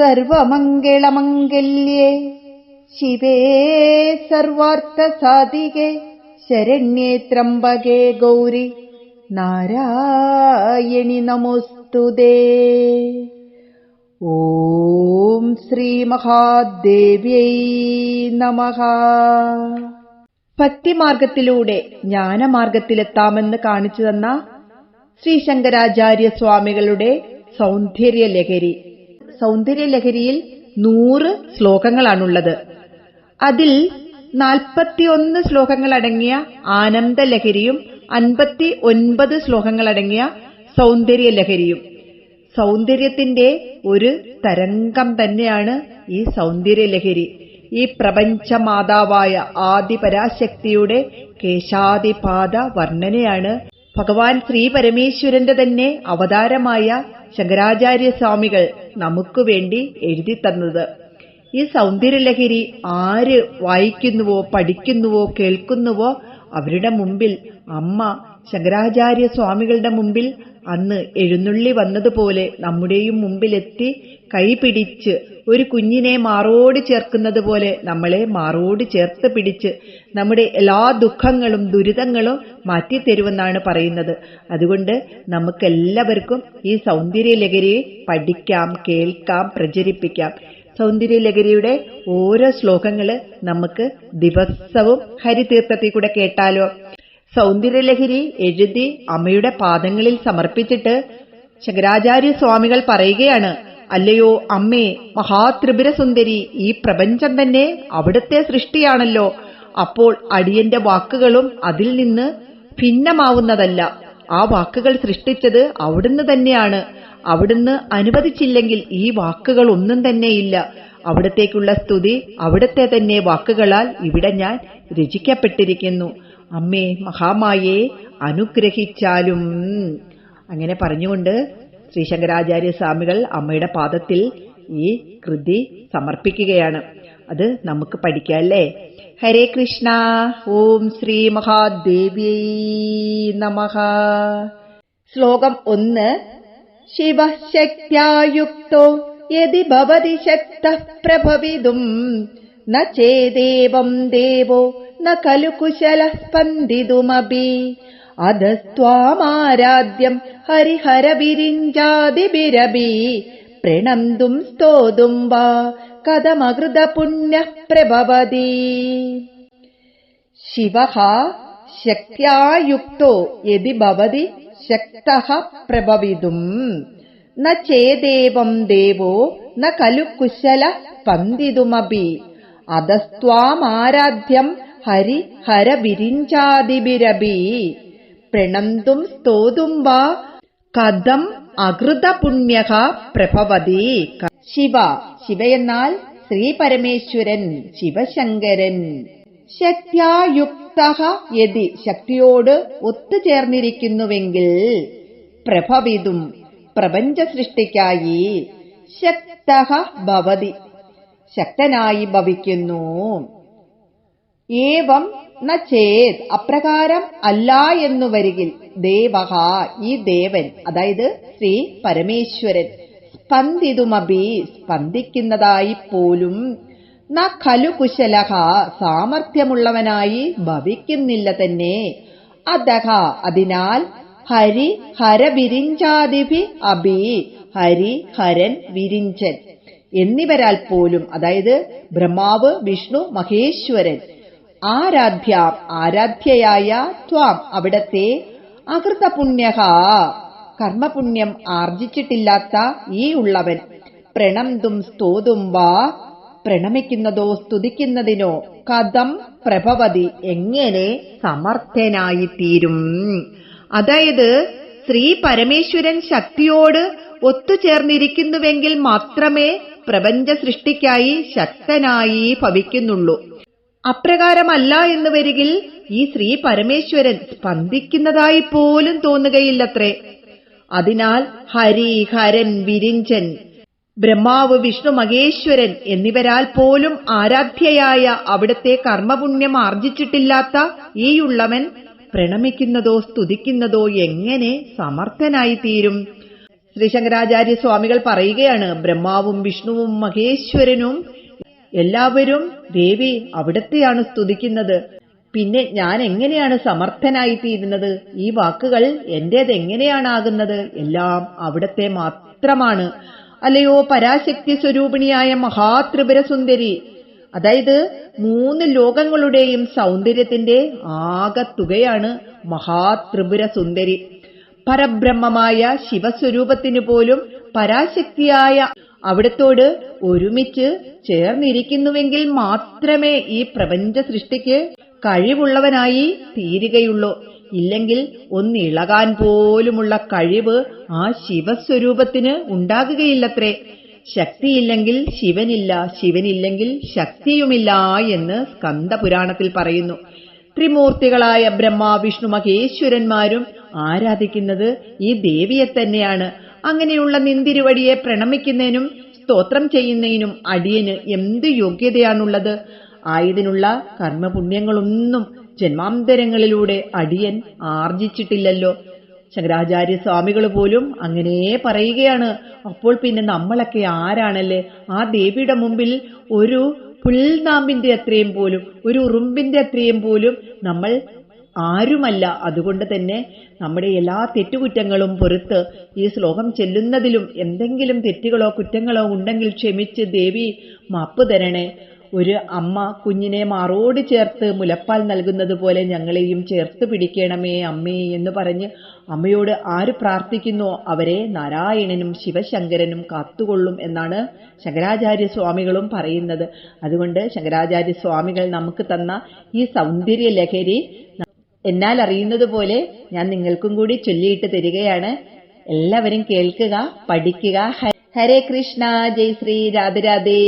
സർവമംഗളമംഗല്യേ. ശിവേ സർവാർത്ഥസാധികേ. ശരണ്യേ ത്രംബകേ ഗൗരി. നാരായണി നമോസ്തുതേ ഓം ശ്രീ മഹാദേവ്യൈ നമ. ഭക്തിമാർഗത്തിലൂടെ ജ്ഞാനമാർഗത്തിലെത്താമെന്ന് കാണിച്ചു തന്ന ശ്രീ ശങ്കരാചാര്യ സ്വാമികളുടെ സൗന്ദര്യ ലഹരി സൗന്ദര്യ ലഹരിയിൽ നൂറ് ശ്ലോകങ്ങളാണുള്ളത്. അതിൽ നാൽപ്പത്തിയൊന്ന് ശ്ലോകങ്ങളടങ്ങിയ ആനന്ദലഹരിയും അൻപത്തി ഒൻപത് ശ്ലോകങ്ങളടങ്ങിയ സൗന്ദര്യലഹരിയും. സൗന്ദര്യത്തിന്റെ ഒരു തരംഗം തന്നെയാണ് ഈ സൗന്ദര്യലഹരി. ഈ പ്രപഞ്ചമാതാവായ ആദിപരാശക്തിയുടെ കേശാദിപാദ വർണനയാണ് ഭഗവാൻ ശ്രീ പരമേശ്വരന്റെ തന്നെ അവതാരമായ ശങ്കരാചാര്യ സ്വാമികൾ നമുക്ക് വേണ്ടി എഴുതി തന്നത്. ഈ സൗന്ദര്യലഹരി ആര് വായിക്കുന്നുവോ പഠിക്കുന്നുവോ കേൾക്കുന്നുവോ അവരുടെ മുമ്പിൽ അമ്മ ശങ്കരാചാര്യ സ്വാമികളുടെ മുമ്പിൽ അന്ന് എഴുന്നള്ളി വന്നതുപോലെ നമ്മുടെയും മുമ്പിലെത്തി കൈപിടിച്ച് ഒരു കുഞ്ഞിനെ മാറോട് ചേർക്കുന്നത് പോലെ നമ്മളെ മാറോട് ചേർത്ത് പിടിച്ച് നമ്മുടെ എല്ലാ ദുഃഖങ്ങളും ദുരിതങ്ങളും മാറ്റിത്തരുമെന്നാണ് പറയുന്നത്. അതുകൊണ്ട് നമുക്കെല്ലാവർക്കും ഈ സൗന്ദര്യ ലഹരിയെ പഠിക്കാം കേൾക്കാം പ്രചരിപ്പിക്കാം. സൗന്ദര്യലഹരിയുടെ ഓരോ ശ്ലോകങ്ങൾ നമുക്ക് ദിവസവും ഹരിതീർത്ഥത്തിൽ കൂടെ കേട്ടാലോ? സൗന്ദര്യലഹരി എഴുതി അമ്മയുടെ പാദങ്ങളിൽ സമർപ്പിച്ചിട്ട് ശങ്കരാചാര്യ സ്വാമികൾ പറയുകയാണ് അല്ലയോ അമ്മേ മഹാത്രിപുര സുന്ദരി ഈ പ്രപഞ്ചം തന്നെ അവിടുത്തെ സൃഷ്ടിയാണല്ലോ. അപ്പോൾ അടിയന്റെ വാക്കുകളും അതിൽ നിന്ന് ഭിന്നമാവുന്നതല്ല. ആ വാക്കുകൾ സൃഷ്ടിച്ചത് അവിടുന്ന് തന്നെയാണ്. അവിടുന്ന് അനുവദിച്ചില്ലെങ്കിൽ ഈ വാക്കുകൾ ഒന്നും തന്നെയില്ല. അവിടത്തേക്കുള്ള സ്തുതി അവിടത്തെ തന്നെ വാക്കുകളാൽ ഇവിടെ ഞാൻ രചിക്കപ്പെട്ടിരിക്കുന്നു. അമ്മേ മഹാമായെ അനുഗ്രഹിച്ചാലും. അങ്ങനെ പറഞ്ഞുകൊണ്ട് ശ്രീശങ്കരാചാര്യ സ്വാമികൾ അമ്മയുടെ പാദത്തിൽ ഈ കൃതി സമർപ്പിക്കുകയാണ്. അത് നമുക്ക് പഠിക്കാം അല്ലേ? ഹരേ കൃഷ്ണ. ഓം ശ്രീ മഹാദേവ്യൈ നമഹ ശ്ലോകം ഒന്ന്. ശിവശക്തിയുക്തോ യതി ഭവതി ശക്ത പ്രഭവിതും. ന ദേവോ ന ഖലു കുശല സ്പന്ദിതുമപി. അധസ്ത്വാമാരാധ്യം ഹരിഹര വിരിഞ്ചാതിബിരബി പ്രണന്തും സ്തോതും വാ കഥമകൃത പുണ്യ പ്രഭവതി ശിവ ശക്തിയുക്തോ യതി ഭവതി ശക്ത പ്രഭവിതും. ന ചേദേവം ദേവോ ന ഖലു കുശല സ്പന്ദിതുമപി അധസ്ത്വാമാരാധ്യം ഹരി ഹരബിരിഞ്ചാതിബിരബി പ്രണന്തും സ്തോതും വാ. കഥം അകൃത പുണ്യ പ്രഭവതി ശിവ. ശിവയെന്നാൽ ശ്രീ പരമേശ്വരൻ ശിവശങ്കരൻ. ശക്തിയുക്ത യതി ശക്തിയോട് ഒത്തുചേർന്നിരിക്കുന്നുവെങ്കിൽ പ്രഭവിതും പ്രപഞ്ച സൃഷ്ടിക്കായി ശക്ത ഭവതി. ശക്തനായി ഭവിക്കുന്നു. ഏവം ന ചേത് അപ്രകാരം അല്ല എന്നു വരികിൽ ദേവഹ ഈ ദേവൻ അതായത് ശ്രീ പരമേശ്വരൻ സ്പന്ദിതുമപി സ്പന്ദിക്കുന്നതായി പോലും ന ഖലു കുശലഹ സാമർഥ്യമുള്ളവനായി ഭവിക്കുന്നില്ല തന്നെ. അതഹ അതിനാൽ ഹരി ഹര വിരിഞ്ചാതിഭി അഭി ഹരി ഹരൻ വിരിഞ്ചൻ എന്നിവരാൽ പോലും അതായത് ബ്രഹ്മാവ് വിഷ്ണു മഹേശ്വരൻ ആരാധ്യ ആരാധ്യയായ ത്വാം അവിടത്തെ അകൃതപുണ്യ കർമ്മപുണ്യം ആർജിച്ചിട്ടില്ലാത്ത ഈ ഉള്ളവൻ പ്രണന്തും സ്തോതും വാ. പ്രണമിക്കുന്നതോ സ്തുതിക്കുന്നതിനോ കഥം പ്രഭവതി എങ്ങനെ സമർത്ഥനായിത്തീരും? അതായത് ശ്രീ പരമേശ്വരൻ ശക്തിയോട് ഒത്തുചേർന്നിരിക്കുന്നുവെങ്കിൽ മാത്രമേ പ്രപഞ്ച സൃഷ്ടിക്കായി ശക്തനായി ഭവിക്കുന്നുള്ളൂ. അപ്രകാരമല്ല എന്ന് വരികിൽ ഈ ശ്രീ പരമേശ്വരൻ സ്പന്ദിക്കുന്നതായി പോലും തോന്നുകയില്ലത്രേ. അതിനാൽ ഹരി ഹരൻ വിരിഞ്ചൻ ബ്രഹ്മാവ് വിഷ്ണു മഹേശ്വരൻ എന്നിവരാൽ പോലും ആരാധ്യയായ അവിടത്തെ കർമ്മപുണ്യം ആർജിച്ചിട്ടില്ലാത്ത ഈയുള്ളവൻ പ്രണമിക്കുന്നതോ സ്തുതിക്കുന്നതോ എങ്ങനെ സമർത്ഥനായി തീരും ശ്രീ ശങ്കരാചാര്യ സ്വാമികൾ പറയുകയാണ് ബ്രഹ്മാവും വിഷ്ണുവും മഹേശ്വരനും എല്ലാവരും ദേവി അവിടത്തെയാണ് സ്തുതിക്കുന്നത്. പിന്നെ ഞാൻ എങ്ങനെയാണ് സമർത്ഥനായി തീരുന്നത്? ഈ വാക്കുകൾ എന്റേത് എങ്ങനെയാണാകുന്നത്? എല്ലാം അവിടത്തെ മാത്രമാണ്. അല്ലയോ പരാശക്തി സ്വരൂപിണിയായ മഹാത്രിപുരസുന്ദരി? അതായത് മൂന്ന് ലോകങ്ങളുടെയും സൗന്ദര്യത്തിന്റെ ആകത്തുകയാണ് മഹാത്രിപുരസുന്ദരി. പരബ്രഹ്മമായ ശിവസ്വരൂപത്തിനു പോലും പരാശക്തിയായ അവിടത്തോട് ഒരുമിച്ച് ചേർന്നിരിക്കുന്നുവെങ്കിൽ മാത്രമേ ഈ പ്രപഞ്ച സൃഷ്ടിക്ക് കഴിവുള്ളവനായി തീരുകയുള്ളൂ. ഇല്ലെങ്കിൽ ഒന്നിളകാൻ പോലുമുള്ള കഴിവ് ആ ശിവസ്വരൂപത്തിന് ഉണ്ടാകുകയില്ലത്രേ. ശക്തിയില്ലെങ്കിൽ ശിവനില്ല ശിവനില്ലെങ്കിൽ ശക്തിയുമില്ല എന്ന് സ്കന്ദപുരാണത്തിൽ പറയുന്നു. ത്രിമൂർത്തികളായ ബ്രഹ്മ വിഷ്ണു മഹേശ്വരന്മാരും ആരാധിക്കുന്നത് ഈ ദേവിയെ തന്നെയാണ്. അങ്ങനെയുള്ള നിന്തിരുവടിയെ പ്രണമിക്കുന്നതിനും സ്തോത്രം ചെയ്യുന്നതിനും അടിയന് എന്ത് യോഗ്യതയാണുള്ളത്? ആയതിനുള്ള കർമ്മപുണ്യങ്ങളൊന്നും ജന്മാന്തരങ്ങളിലൂടെ അടിയൻ ആർജിച്ചിട്ടില്ലല്ലോ. ശങ്കരാചാര്യ സ്വാമികൾ പോലും അങ്ങനെ പറയുകയാണ്. അപ്പോൾ പിന്നെ നമ്മളൊക്കെ ആരാണല്ലേ? ആ ദേവിയുടെ മുമ്പിൽ ഒരു പുൽനാമ്പിന്റെ അത്രയും പോലും ഒരു ഉറുമ്പിന്റെ അത്രയും പോലും നമ്മൾ ആരുമല്ല. അതുകൊണ്ട് തന്നെ നമ്മുടെ എല്ലാ തെറ്റുകുറ്റങ്ങളും പൊറുത്ത് ഈ ശ്ലോകം ചെല്ലുന്നതിലും എന്തെങ്കിലും തെറ്റുകളോ കുറ്റങ്ങളോ ഉണ്ടെങ്കിൽ ക്ഷമിച്ച് ദേവി മാപ്പ് തരണേ. ഒരു അമ്മ കുഞ്ഞിനെ മാറോട് ചേർത്ത് മുലപ്പാൽ നൽകുന്നത് പോലെ ഞങ്ങളെയും ചേർത്ത് പിടിക്കണമേ അമ്മേ എന്ന് പറഞ്ഞ് അമ്മയോട് ആര് പ്രാർത്ഥിക്കുന്നോ അവരെ നാരായണനും ശിവശങ്കരനും കാത്തുകൊള്ളും എന്നാണ് ശങ്കരാചാര്യ സ്വാമികളും പറയുന്നത്. അതുകൊണ്ട് ശങ്കരാചാര്യ സ്വാമികൾ നമുക്ക് തന്ന ഈ സൗന്ദര്യ ലഹരി എന്നാൽ അറിയുന്നത് പോലെ ഞാൻ നിങ്ങൾക്കും കൂടി ചൊല്ലിയിട്ട് തരികയാണ്. എല്ലാവരും കേൾക്കുക പഠിക്കുക. ഹരേ കൃഷ്ണ. ജയ് ശ്രീ. രാധേ രാധേ.